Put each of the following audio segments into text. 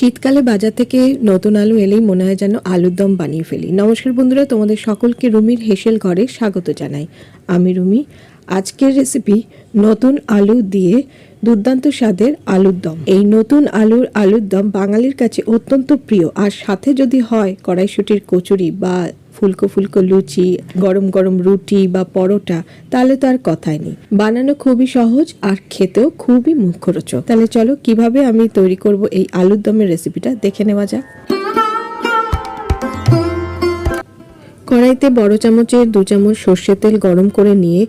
শীতকালে বাজার থেকে নতুন আলু এলেই মনে হয় যেন আলুর দম বানিয়ে ফেলি। নমস্কার বন্ধুরা, তোমাদের সকলকে রুমির হেসেল ঘরে স্বাগত জানাই। আমি রুমি আজকের রেসিপি নতুন আলু দিয়ে দুর্দান্ত স্বাদের আলুর দম। এই নতুন আলুর আলুর দম বাঙালির কাছে অত্যন্ত প্রিয়। আর সাথে যদি হয় কড়াইশুটির কচুরি বা ফুলকো ফুলকো লুচি, গরম গরম রুটি বা পরোটা, তাহলে তো আর কথাই নেই। বানানো খুবই সহজ আর খেতেও খুবই মুখরোচক। তাহলে চলো কীভাবে আমি তৈরি করব এই আলুর দমের রেসিপিটা দেখে নেওয়া যাক। কড়াইতে বড় চামচের দু চামচ সর্ষের তেল গরম করে নিয়ে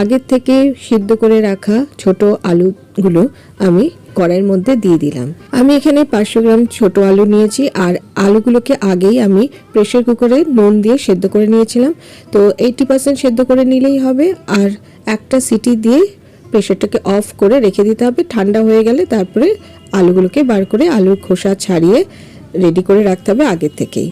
আগের থেকে সিদ্ধ করে রাখা ছোট আলুগুলো আমি কড়াইয়ের মধ্যে দিয়ে দিলাম। আমি এখানে পাঁচশো গ্রাম ছোট আলু নিয়েছি আর আলুগুলোকে আগেই আমি প্রেশার কুকারে নুন দিয়ে সেদ্ধ করে নিয়েছিলাম। তো এইটি পার্সেন্ট সেদ্ধ করে নিলেই হবে আর একটা সিটি দিয়ে প্রেশারটাকে অফ করে রেখে দিতে হবে। ঠান্ডা হয়ে গেলে তারপরে আলুগুলোকে বার করে আলুর খোসা ছাড়িয়ে রেডি করে রাখতে হবে আগের থেকেই।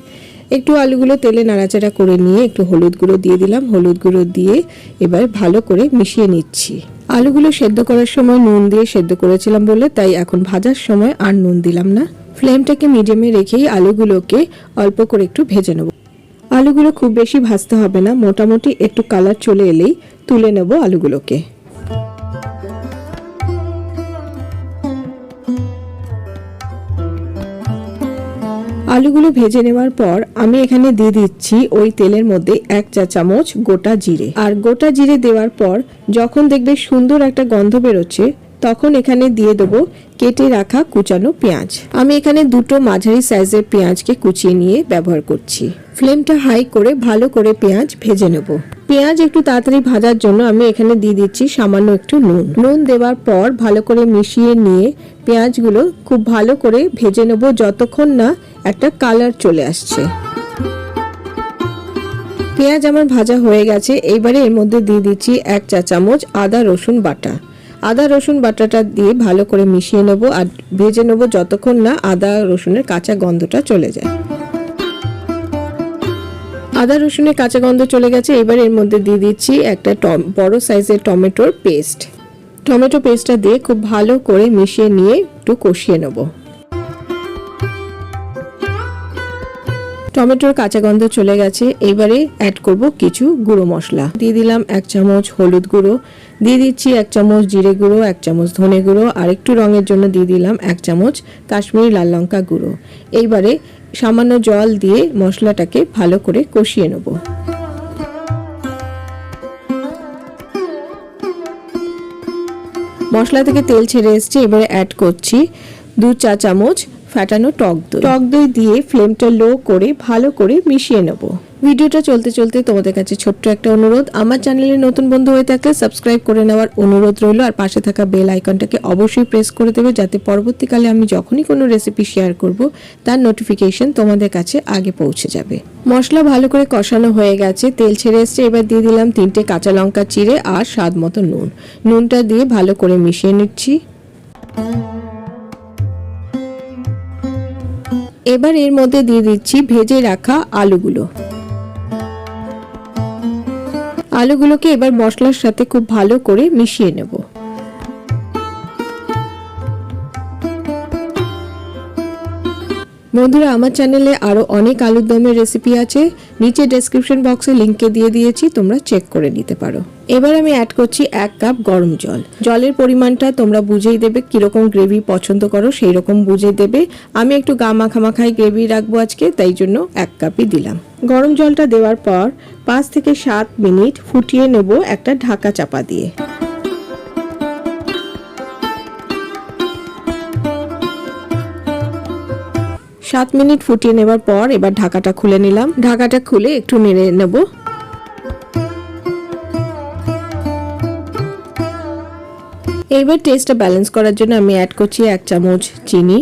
একটু আলুগুলো তেলে নাড়াচাড়া করে নিয়ে একটু হলুদ গুঁড়ো দিয়ে দিলাম। হলুদ গুঁড়ো দিয়ে এবার ভালো করে মিশিয়ে নিচ্ছি। আলুগুলো সেদ্ধ করার সময় নুন দিয়ে সেদ্ধ করেছিলাম বলে, তাই এখন ভাজার সময় আর নুন দিলাম না। ফ্লেমটাকে মিডিয়ামে রেখেই আলুগুলোকে অল্প করে একটু ভেজে নেব। আলুগুলো খুব বেশি ভাজতে হবে না, মোটামুটি একটু কালার চলে এলেই তুলে নেব আলুগুলোকে। আলুগুলো ভেজে নেওয়ার পর আমি এখানে দিয়ে দিচ্ছি ওই তেলের মধ্যে এক চা চামচ গোটা জিরে। আর গোটা জিরে দেওয়ার পর যখন দেখবে সুন্দর একটা গন্ধ বেরোচ্ছে তখন এখানে দিয়ে দেবো কেটে রাখা কুচানো পেঁয়াজ। আমি এখানে দুটো মাঝারি সাইজের পেঁয়াজকে কুচিয়ে নিয়ে ব্যবহার করছি। ফ্লেমটা হাই করে ভালো করে পেঁয়াজ ভেজে নেব। পেঁয়াজ একটু তাড়াতাড়ি ভাজার জন্য আমি এখানে দিয়ে দিচ্ছি সামান্য একটু নুন। নুন দেওয়ার পর ভালো করে মিশিয়ে নিয়ে পেঁয়াজগুলো খুব ভালো করে ভেজে নেব যতক্ষণ না একটা কালার চলে আসছে। পেঁয়াজ আমার ভাজা হয়ে গেছে। এইবারে এর মধ্যে দিয়ে দিচ্ছি এক চা চামচ আদা রসুন বাটা। আদা, রসুন বাটাটা দিয়ে ভালো করে মিশিয়ে নেব আর ভেজে নেব যতক্ষণ না আদা, রসুনের কাঁচা গন্ধটা চলে যায়। আদা, রসুনের কাঁচা গন্ধ চলে গেছে, এবার এর মধ্যে দিয়ে দিচ্ছি একটা বড় সাইজের টমেটোর পেস্ট। টমেটো পেস্টটা দিয়ে খুব ভালো করে মিশিয়ে নিয়ে একটু কষিয়ে নেব। টমেটোর কাঁচা গন্ধ চলে গেছে, এবারে অ্যাড করব কিছু গুঁড়ো মশলা। দিয়ে দিলাম এক চামচ হলুদ গুঁড়ো, দিয়ে দিচ্ছি এক চামচ জিরে গুঁড়ো, এক চামচ ধনে গুঁড়ো, আর একটু রঙের জন্য দিয়ে দিলাম এক চামচ কাশ্মীরি লাল লঙ্কা গুঁড়ো। এইবারে সামান্য জল দিয়ে মশলাটাকে ভালো করে কষিয়ে নেব। মশলা থেকে তেল ছেড়ে এসছে, এবারে অ্যাড করছি দু চা চামচ ফ্যাটানো টক দই। টক দই দিয়ে ফ্লেমটা লো করে ভালো করে মিশিয়ে নেব। ভিডিওটা চলতে চলতে তোমাদের কাছে ছোট্ট একটা অনুরোধ। আমার চ্যানেলে নতুন বন্ধু হয়ে থাকলে সাবস্ক্রাইব করে নেওয়ার অনুরোধ রইল। আর পাশে থাকা বেল আইকনটাকে অবশ্যই প্রেস করে দেবে যাতে পরবর্তীকালে আমি যখনই কোনো রেসিপি শেয়ার করব তার নোটিফিকেশন তোমাদের কাছে আগে পৌঁছে যাবে। মশলা ভালো করে কষানো হয়ে গেছে। তেল ছেড়ে এসছে এবার দিয়ে দিলাম তিনটে কাঁচা লঙ্কা চিড়ে আর স্বাদ মতো নুন। নুনটা দিয়ে ভালো করে মিশিয়ে নিচ্ছি। এবার এর মধ্যে দিয়ে দিচ্ছি ভেজে রাখা আলুগুলো। আলুগুলোকে এবার মশলার সাথে খুব ভালো করে মিশিয়ে নেব। বন্ধুরা, আমার চ্যানেলে আরও অনেক আলুর দমের রেসিপি আছে। নিচে ডেসক্রিপশন বক্সে লিংকে দিয়ে দিয়েছি, তোমরা চেক করে নিতে পারো। এবার আমি অ্যাড করছি এক কাপ গরম জল। জলের পরিমাণটা তোমরা বুঝেই দেবে, কীরকম গ্রেভি পছন্দ করো সেই রকম বুঝে দেবে। আমি একটু গা মাখামাখাই গ্রেভি রাখব আজকে, তাই জন্য এক কাপই দিলাম। গরম জলটা দেওয়ার পর পাঁচ থেকে সাত মিনিট ফুটিয়ে নেব একটা ঢাকা চাপা দিয়ে। সাত মিনিট ফুটিয়ে নেবার পর এবার ঢাকাটা খুলে নিলাম। ঢাকাটা খুলে একটু নেড়ে নেব। এইবার টেস্টটা ব্যালেন্স করার জন্য আমি অ্যাড করছি এক চামচ চিনি,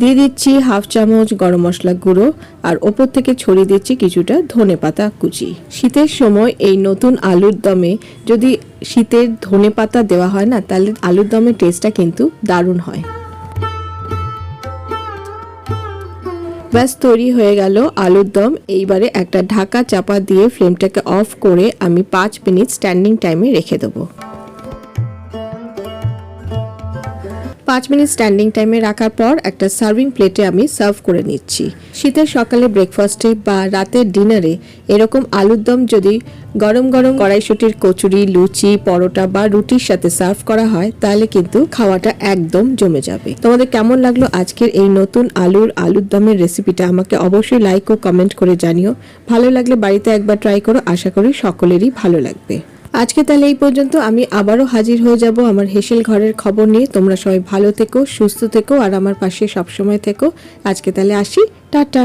দিয়ে দিচ্ছি হাফ চামচ গরম মশলা গুঁড়ো, আর ওপর থেকে ছড়িয়ে দিচ্ছি কিছুটা ধনে পাতা কুচি। শীতের সময় এই নতুন আলুর দমে যদি শীতের ধনে পাতা দেওয়া হয় না, তাহলে আলুর দমের টেস্টটা কিন্তু দারুণ হয়। ব্যাস, তৈরি হয়ে গেল আলুর দম। এইবারে একটা ঢাকা চাপা দিয়ে ফ্লেমটাকে অফ করে আমি পাঁচ মিনিট স্ট্যান্ডিং টাইমে রেখে দেবো। পাঁচ মিনিট স্ট্যান্ডিং টাইমে রাখার পর একটা সার্ভিং প্লেটে আমি সার্ভ করে নিচ্ছি। শীতের সকালে ব্রেকফাস্টে বা রাতের ডিনারে এরকম আলুর দম যদি গরম গরম কড়াইশুটির কচুরি, লুচি, পরোটা বা রুটির সাথে সার্ভ করা হয়, তাহলে কিন্তু খাওয়াটা একদম জমে যাবে। তোমাদের কেমন লাগল আজকের এই নতুন আলুর আলুর দমের রেসিপিটা? আমাকে অবশ্যই লাইক ও কমেন্ট করে জানিও। ভালো লাগলে বাড়িতে একবার ট্রাই করো। আশা করি সকলেরই ভালো লাগবে। আজকে তাহলে এই পর্যন্ত। আমি আবারও হাজির হয়ে যাব আমার হেসেল ঘরের খবর নিয়ে। তোমরা সবাই ভালো থেকো, সুস্থ থেকো, আর আমার পাশে সবসময় থেকো। আজকে তাহলে আসি। টাটা।